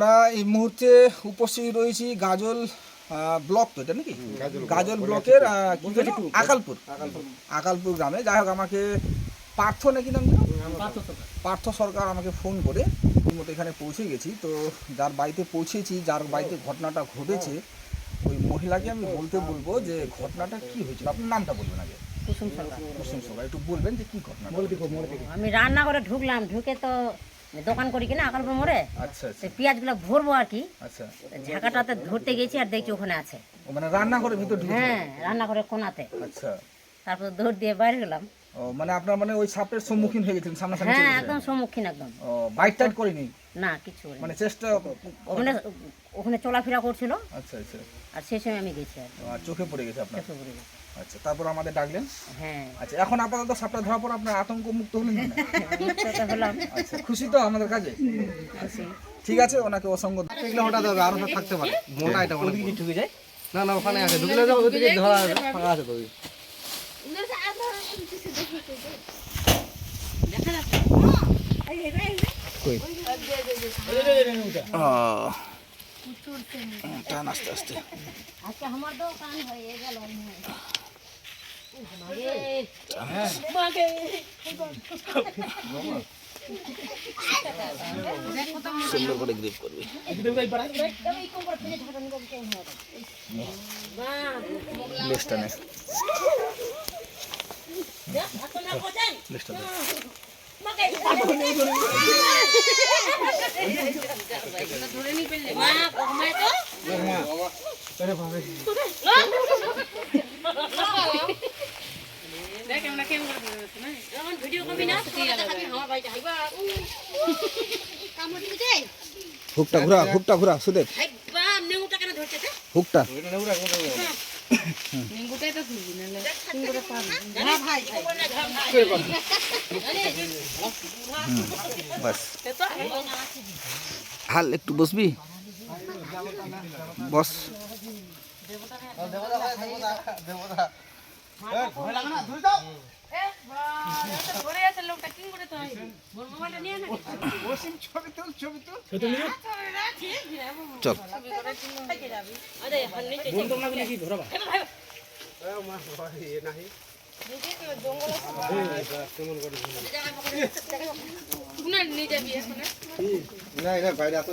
আমরা এই মুহূর্তে উপস্থিত রয়েছি গাজল ব্লক তো এটা নাকি? গাজল ব্লকের? আকালপুর। আকালপুর। গ্রামে। যাই হোক আমাকে পার্থ নাকি নাম? পার্থ সরকার। আমাকে ফোন করে মতো এখানে পৌঁছে গেছি। তো যার বাড়িতে পৌঁছেছি যার বাড়িতে ঘটনাটা ঘটেছে ওই মহিলাকে আমি বলতে বলব যে ঘটনাটা কি হয়েছিল? আপনার নামটা বলবেন আগে। কুসুম সরকার। কুসুম সরকার একটু বলবেন যে কি ঘটনা আমি রান্না করে ঢুকলাম ঢুকে তো দোকান করি কিনা আকালপুর মোড়ে আচ্ছা পেঁয়াজগুলো ভরবো আর কি। আচ্ছা। ঝাঁকাটাতে ধরতে গেছি আর দেখছি ওখানে আছে। মানে রান্না করে ভিতর হ্যাঁ রান্না করে কোনাতে। আচ্ছা। তারপর ধর দিয়ে বাইরে গেলাম। ও মানে আপনার মানে ওই সাপের সম্মুখীন হয়ে গেছিলেন সামনাসামনি হ্যাঁ একদম সম্মুখীন একদম। ও বাইট টাইট করিনি? না কিছু করিনি। মানে চেষ্টা ওখানে ওখানে চলাফেরা করছিল। আচ্ছা আচ্ছা। আর সেই সময় আমি গেছি আর চোখে পড়ে গেছে আপনার? চোখে পড়ে গেছে। আচ্ছা তারপর আমাদের ডাকলেন? হ্যাঁ। আচ্ছা এখন আপাতত সাপটা ধরার পর আপনার আতঙ্ক মুক্ত হলেন হলাম। আচ্ছা খুশি তো আমাদের কাজে? ঠিক আছে ওনাকে অসংখ্য এগুলো হঠাৎ হবে আরও থাকতে পারে। মোটা এটা অনেক ঢুকে যায়? না না ওখানে আছে। ঢুকলে যাও ওদিকে ধরা ফাঁকা আছে তো টান সুন্দর করে গ্রিপ করবি লেসটা নে লেসটা দে ভিডিও করবি না আমার বাড়িতে হাইবা হুকটা ঘুরা হুকটা ঘুরা সুদেব। হাইবা নেউটা কেন ধরছে তে? হুকটা বাস। হাল একটু বসবি? বস। চল। না না বাইরে আসো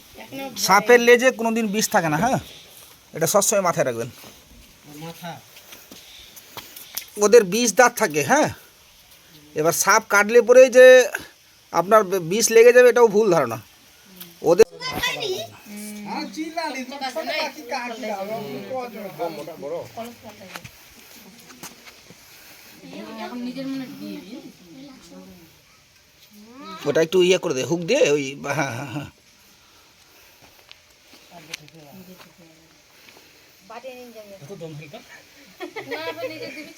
সাপের লেজে কোনোদিন বিষ থাকে না হ্যাঁ? এটা সবসময় মাথায় রাখবেন। ওদের বিষ দাঁত থাকে হ্যাঁ? এবার সাপ কাটলে পরেই যে আপনার বিষ লেগে যাবে, এটাও ভুল ধারণা। ওদের ওটা একটু ইয়ে করে দে, হুক দিয়ে ওই হ্যাঁ হ্যাঁ হ্যাঁ।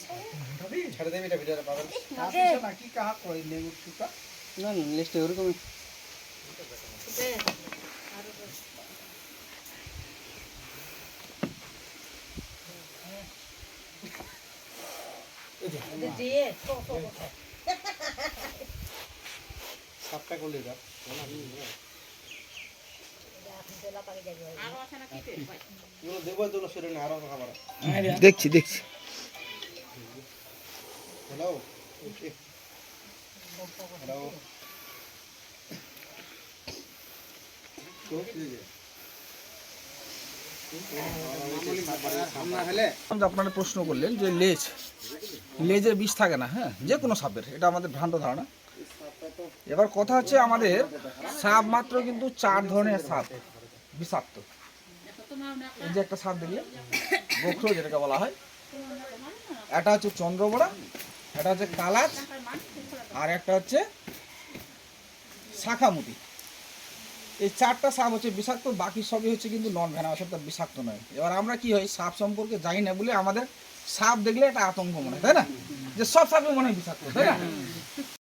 ছেড়ে। দেবে এটা ভিডিওটা পাবেন না না লিস্টে ওরকমই। সাপটা করলে যা হলে যে আপনারা প্রশ্ন করলেন যে লেজ লেজে বিষ থাকে না হ্যাঁ? যে কোনো সাপের এটা আমাদের ভ্রান্ত ধারণা। এবার কথা হচ্ছে আমাদের সাপ মাত্র কিন্তু চার ধরনের সাপ। বিষাক্ত। এই যে একটা সাপ দেখলে গোখরো যেটাকে বলা হয়। একটা হচ্ছে চন্দ্রবড়া একটা হচ্ছে কালাচ আর একটা হচ্ছে শাখামুটি। এই চারটা সাপ হচ্ছে বিষাক্ত বাকি সবই হচ্ছে কিন্তু নন ভেনামাস অর্থাৎ বিষাক্ত নয়। এবার আমরা কি হয় সাপ সম্পর্কে জানি না বলে আমাদের সাপ দেখলে একটা আতঙ্ক মনে হয় তাই না? যে সব সাপই মনে হয় বিষাক্ত তাই না?